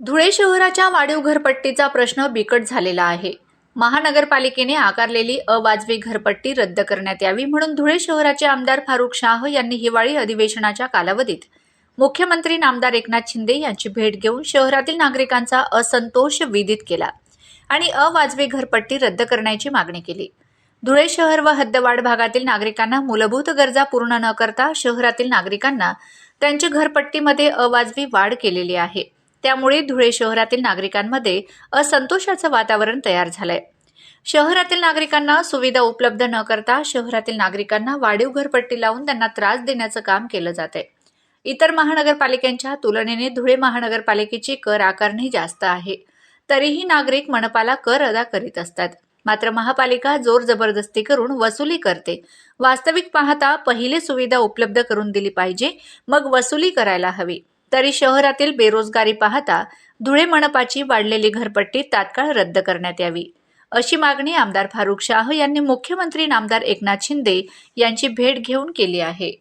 धुळे शहराच्या वाढीव घरपट्टीचा प्रश्न बिकट झालेला आहे. महानगरपालिकेने आकारलेली अवाजवी घरपट्टी रद्द करण्यात यावी म्हणून धुळे शहराचे आमदार फारुख शाह यांनी हिवाळी अधिवेशनाच्या कालावधीत मुख्यमंत्री नामदार एकनाथ शिंदे यांची भेट घेऊन शहरातील नागरिकांचा असंतोष विदित केला आणि अवाजवी घरपट्टी रद्द करण्याची मागणी केली. धुळे शहर व हद्दवाढ भागातील नागरिकांना मूलभूत गरजा पूर्ण न करता शहरातील नागरिकांना त्यांच्या घरपट्टीमध्ये अवाजवी वाढ केलेली आहे. त्यामुळे धुळे शहरातील नागरिकांमध्ये असंतोषाचं वातावरण तयार झालंय. शहरातील नागरिकांना सुविधा उपलब्ध न करता शहरातील नागरिकांना वाढीव घरपट्टी लावून त्यांना त्रास देण्याचं काम केलं जात आहे इतर महानगरपालिकांच्या तुलनेने धुळे महानगरपालिकेची कर आकारणी जास्त आहे. तरीही नागरिक मनपाला कर अदा करीत असतात. मात्र महापालिका जोर जबरदस्ती करून वसुली करते. वास्तविक पाहता पहिले सुविधा उपलब्ध करून दिली पाहिजे मग वसुली करायला हवी. तरी शहरातील बेरोजगारी पाहता धुळे मनपाची वाढलेली घरपट्टी तात्काळ रद्द करण्यात यावी. अशी मागणी आमदार फारुख शाह यांनी मुख्यमंत्री नामदार एकनाथ शिंदे यांची भेट घेऊन केली आहे.